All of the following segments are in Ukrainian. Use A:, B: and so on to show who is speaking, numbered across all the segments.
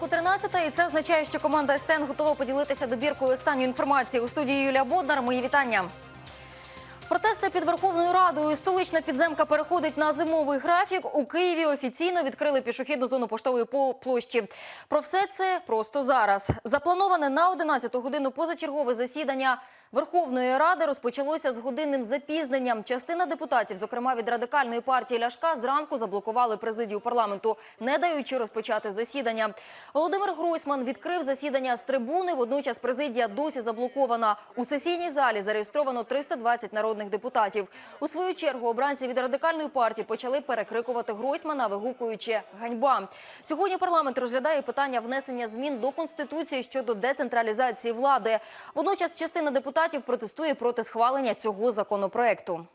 A: Годиннику 13 і це означає, що команда СТН готова поділитися добіркою останньої інформації. У студії Юлія Боднар. Мої вітання. Протести під Верховною Радою. Столична підземка переходить на зимовий графік. У Києві офіційно відкрили пішохідну зону поштової по- площі. Про все це просто зараз. Заплановане на 11 годину позачергове засідання Верховної Ради розпочалося з годинним запізненням. Частина депутатів, зокрема від радикальної партії Ляшка, зранку заблокували президію парламенту, не даючи розпочати засідання. Володимир Гройсман відкрив засідання з трибуни. Водночас президія досі заблокована. У сесійній залі зареєстровано 320 народних депутатів. У свою чергу обранці від радикальної партії почали перекрикувати Гройсмана, вигукуючи ганьба. Сьогодні парламент розглядає питання внесення змін до конституції щодо децентралізації влади. Водночас частина депутатів протестує проти схвалення цього законопроекту.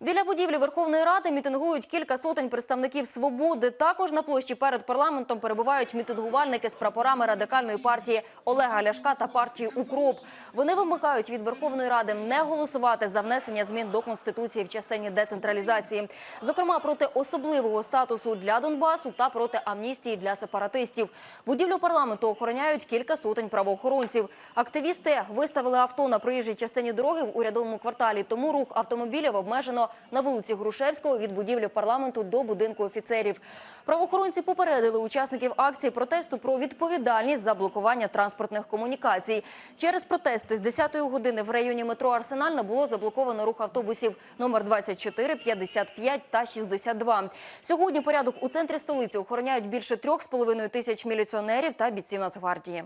A: Біля будівлі Верховної Ради мітингують кілька сотень представників свободи. Також на площі перед парламентом перебувають мітингувальники з прапорами радикальної партії Олега Ляшка та партії Укроп. Вони вимагають від Верховної Ради не голосувати за внесення змін до конституції в частині децентралізації, зокрема проти особливого статусу для Донбасу та проти амністії для сепаратистів. Будівлю парламенту охороняють кілька сотень правоохоронців. Активісти виставили авто на проїжджій частині дороги в урядовому кварталі. Тому рух автомобілів обмежено на вулиці Грушевського від будівлі парламенту до будинку офіцерів. Правоохоронці попередили учасників акції протесту про відповідальність за блокування транспортних комунікацій. Через протести з 10-ї години в районі метро Арсенальна було заблоковано рух автобусів номер 24, 55 та 62. Сьогодні порядок у центрі столиці охороняють більше трьох з половиною тисяч міліціонерів та бійців Нацгвардії.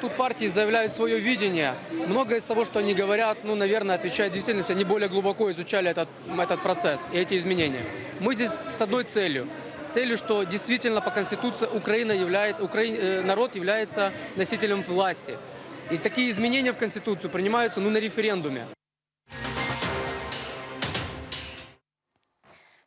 B: Тут партии заявляют свое видение. Многое из того, что они говорят, ну, наверное, отвечает действительности. Они более глубоко изучали этот, этот процесс и эти изменения. Мы здесь с одной целью. С целью, что действительно по Конституции Украина является, Украин, э, народ является носителем власти. И такие изменения в Конституцию принимаются ну, на референдуме.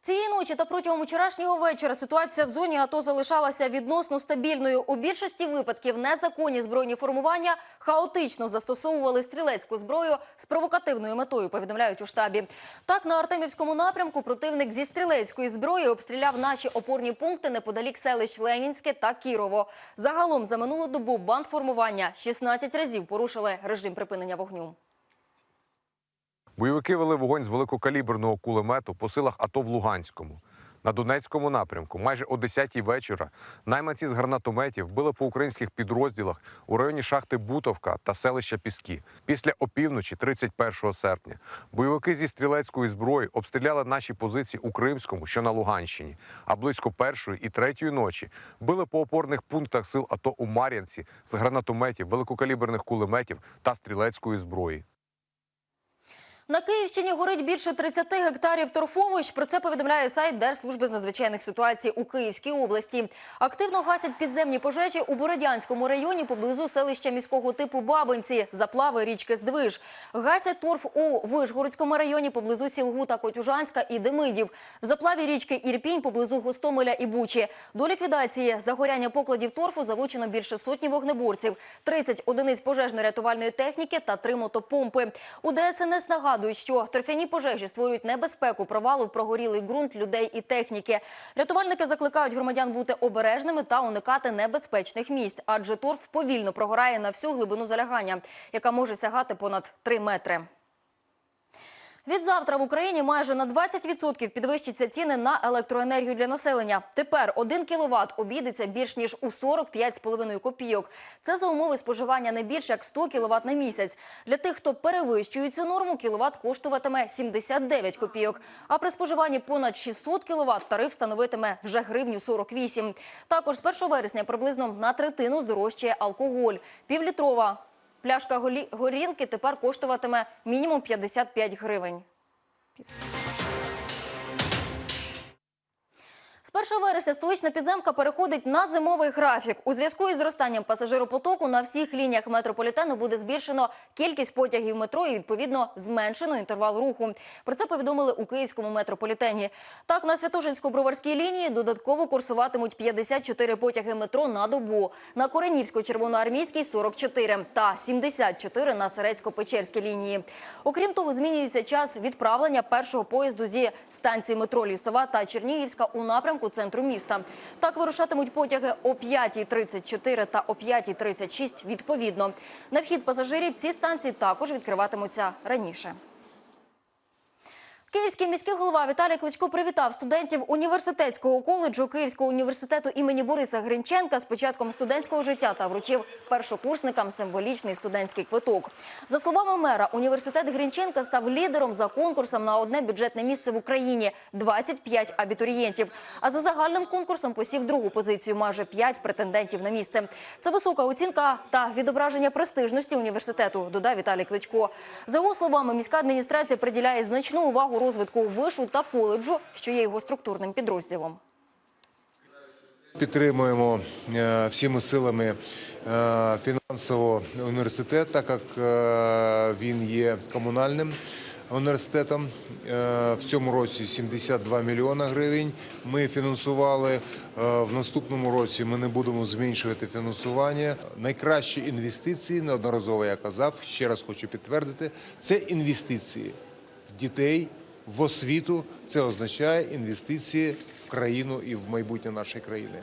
A: Цієї ночі та протягом вчорашнього вечора ситуація в зоні АТО залишалася відносно стабільною. У більшості випадків незаконні збройні формування хаотично застосовували стрілецьку зброю з провокативною метою. Повідомляють у штабі. Так на Артемівському напрямку противник зі стрілецької зброї обстріляв наші опорні пункти неподалік селищ Ленінське та Кірово. Загалом за минулу добу бандформування 16 разів порушили режим припинення вогню.
C: Бойовики вели вогонь з великокаліберного кулемету по силах АТО в Луганському. На Донецькому напрямку майже о 10-й вечора найманці з гранатометів били по українських підрозділах у районі шахти Бутовка та селища Піски. Після опівночі, 31 серпня, бойовики зі стрілецької зброї обстріляли наші позиції у Кримському, що на Луганщині. А близько першої і третьої ночі били по опорних пунктах сил АТО у Мар'янці з гранатометів, великокаліберних кулеметів та стрілецької зброї.
A: На Київщині горить більше 30 гектарів торфовищ. Про це повідомляє сайт Держслужби з надзвичайних ситуацій у Київській області. Активно гасять підземні пожежі у Бородянському районі поблизу селища міського типу Бабинці, заплави річки Здвиж. Гасять торф у Вишгородському районі поблизу Сілгута, Котюжанська і Демидів. В заплаві річки Ірпінь поблизу Гостомеля і Бучі. До ліквідації загоряння покладів торфу залучено більше сотні вогнеборців, 30 одиниць пожежно-рятувальної техніки та три мотопомпи. У ДСНС нагадують, що торфяні пожежі створюють небезпеку провалу в прогорілий ґрунт людей і техніки. Рятувальники закликають громадян бути обережними та уникати небезпечних місць, адже торф повільно прогорає на всю глибину залягання, яка може сягати понад 3 метри. Від завтра в Україні майже на 20% підвищаться ціни на електроенергію для населення. Тепер 1 кВт обійдеться більш ніж у 45,5 копійок. Це за умови споживання не більше як 100 кВт на місяць. Для тих, хто перевищує цю норму, кіловат коштуватиме 79 копійок. А при споживанні понад 600 кВт тариф становитиме вже гривню 48. Також з 1 вересня приблизно на третину здорожчає алкоголь. Півлітрова Пляшка горілки тепер коштуватиме мінімум 55 гривень. З 1 вересня столична підземка переходить на зимовий графік. У зв'язку із зростанням пасажиропотоку на всіх лініях метрополітену буде збільшено кількість потягів метро і відповідно зменшено інтервал руху. Про це повідомили у київському метрополітені. Так, на Святошинсько-Броварській лінії додатково курсуватимуть 54 потяги метро на добу. На Коренівсько-Червоноармійській 44 та 74 на Серецько-Печерській лінії. Окрім того, змінюється час відправлення першого поїзду зі станції метро Лісова та Чернігівська у напрямку напрямку центру міста. Так вирушатимуть потяги о 5.34 та о 5.36 відповідно. На вхід пасажирів ці станції також відкриватимуться раніше. Київський міський голова Віталій Кличко привітав студентів університетського коледжу Київського університету імені Бориса Гринченка з початком студентського життя та вручив першокурсникам символічний студентський квиток. За словами мера, університет Гринченка став лідером за конкурсом на одне бюджетне місце в Україні 25 абітурієнтів. А за загальним конкурсом посів другу позицію майже 5 претендентів на місце. Це висока оцінка та відображення престижності університету, додав Віталій Кличко. За його словами, міська адміністрація приділяє значну увагу розвитку вишу та коледжу, що є його структурним підрозділом.
D: Підтримуємо е, всіми силами е, фінансово університет, так як е, він є комунальним університетом. В цьому році 72 мільйона гривень ми фінансували. В наступному році ми не будемо зменшувати фінансування. Найкращі інвестиції, неодноразово я казав, ще раз хочу підтвердити, це інвестиції в дітей, в освіту. Це означає інвестиції в країну і в майбутнє нашої країни.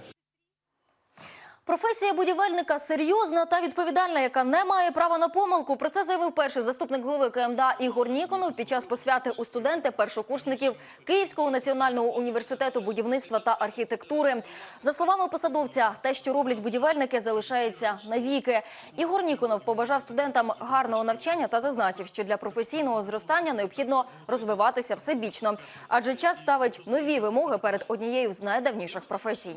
A: Професія будівельника серйозна та відповідальна, яка не має права на помилку. Про це заявив перший заступник голови КМДА Ігор Ніконов під час посвяти у студенти першокурсників Київського національного університету будівництва та архітектури. За словами посадовця, те, що роблять будівельники, залишається навіки. Ігор Ніконов побажав студентам гарного навчання та зазначив, що для професійного зростання необхідно розвиватися всебічно, адже час ставить нові вимоги перед однією з найдавніших професій.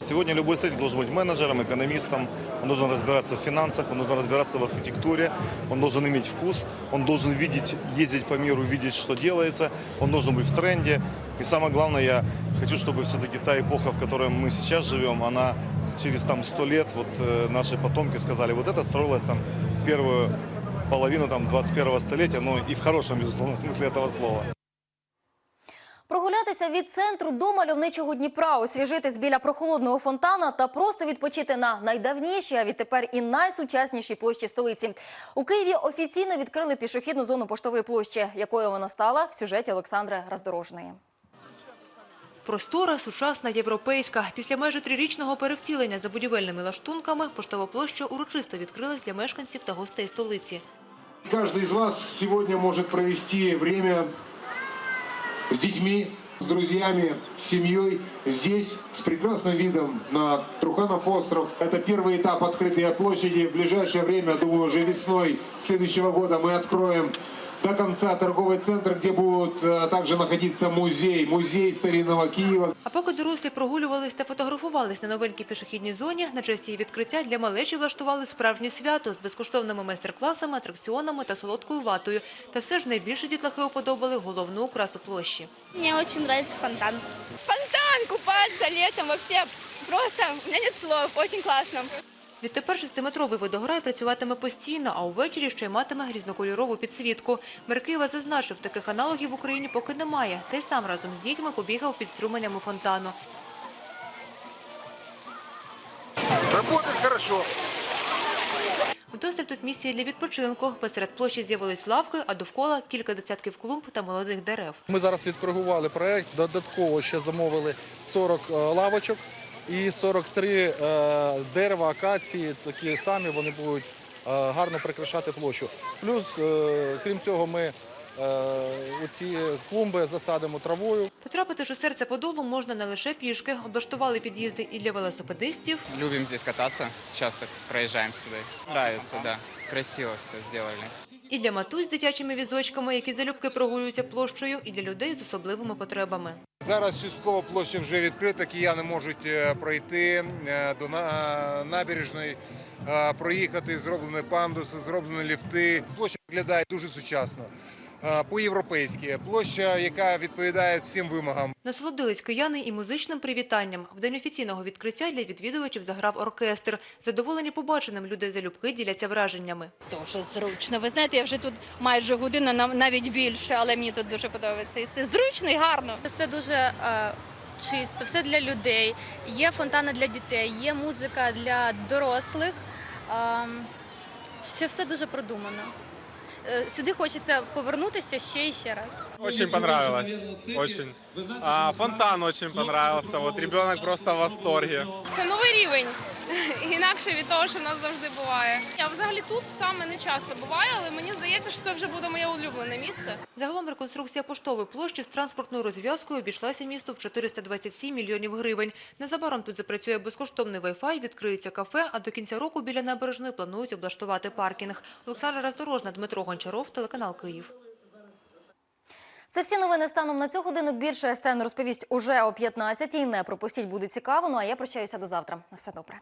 E: Сегодня любой строитель должен быть менеджером, экономистом, он должен разбираться в финансах, он должен разбираться в архитектуре, он должен иметь вкус, он должен видеть, ездить по миру, видеть, что делается, он должен быть в тренде. И самое главное, я хочу, чтобы все-таки та эпоха, в которой мы сейчас живем, она через там сто лет, вот э, наши потомки сказали, вот это строилось там в первую половину там 21 столетия, ну и в хорошем, безусловно, смысле этого слова.
A: Прогулятися від центру до мальовничого Дніпра, освіжитись біля прохолодного фонтана та просто відпочити на найдавнішій, а відтепер і найсучаснішій площі столиці. У Києві офіційно відкрили пішохідну зону поштової площі. Якою вона стала в сюжеті Олександри Раздорожної.
F: Простора, сучасна, європейська. Після майже трирічного перевтілення за будівельними лаштунками поштова площа урочисто відкрилась для мешканців та гостей столиці.
G: Каждый из вас сегодня может провести время с детьми, с друзьями, с семьей здесь с прекрасным видом на Труханов остров. Это первый этап открытия площади. В ближайшее время, думаю, уже весной следующего года мы откроем до конца торговый центр, где будет э, также находиться музей, музей старинного Киева.
F: А поки дорослі прогулювались та фотографувались на новенькій пішохідній зоні, на честь її відкриття для малечі влаштували справжнє свято з безкоштовними майстер-класами, атракціонами та солодкою ватою. Та все ж найбільше дітлахи уподобали головну окрасу площі.
H: Мне очень нравится фонтан. Фонтан, купаться летом вообще просто, у меня нет слов, очень классно.
F: Відтепер шестиметровий водограй працюватиме постійно, а увечері ще й матиме різнокольорову підсвітку. Мер Києва зазначив, таких аналогів в Україні поки немає. Та й сам разом з дітьми побігав під струменями фонтану.
D: Работает хорошо.
F: Вдосталь тут місця для відпочинку. Посеред площі з'явились лавки, а довкола кілька десятків клумб та молодих дерев.
I: Ми зараз відкоригували проект. Додатково ще замовили 40 е, лавочок і 43 е, дерева акації. Такі самі вони будуть е, гарно прикрашати площу. Плюс, е, крім цього, ми у ці клумби засадимо травою.
F: Потрапити ж у серце Подолу можна не лише пішки. Облаштували під'їзди і для велосипедистів,
J: Любим здесь кататься, часто проезжаем сюда. Нравится, да. Красиво все сделали.
F: І для матусь з дитячими візочками, які залюбки прогулюються площею, і для людей з особливими потребами.
D: Зараз частково площа вже відкрита, кияни можуть е, пройти е, до набережної, е, проїхати, зроблені пандуси, зроблені ліфти. Площа виглядає дуже сучасно, по-європейськи. Площа, яка відповідає всім вимогам.
F: Насолодились кияни і музичним привітанням. В день офіційного відкриття для відвідувачів заграв оркестр. Задоволені побаченим люди залюбки діляться враженнями.
H: Дуже зручно. Ви знаєте, я вже тут майже годину, нав- навіть більше, але мені тут дуже подобається. І все зручно і гарно.
K: Все дуже е, чисто, все для людей. Є фонтани для дітей, є музика для дорослих. Е, ще все дуже продумано. Е, Сюди хочеться повернутися ще і ще раз.
L: Очень понравилось, очень. А, фонтан очень понравился, вот ребенок просто в восторге.
M: Це новий рівень, інакше від того, що в нас завжди буває. Я взагалі тут саме не часто буваю, але мені здається, що це вже буде моє улюблене місце.
F: Загалом реконструкція поштової площі з транспортною розв'язкою обійшлася місту в 427 мільйонів гривень. Незабаром тут запрацює безкоштовний Wi-Fi, відкриються кафе, а до кінця року біля набережної планують облаштувати паркінг. Олександра Роздорожна, Дмитро Гончаров, телеканал Київ.
A: Це всі новини станом на цю годину. Більше СТН розповість уже о 15-й. Не пропустіть, буде цікаво. Ну а я прощаюся до завтра. На все добре.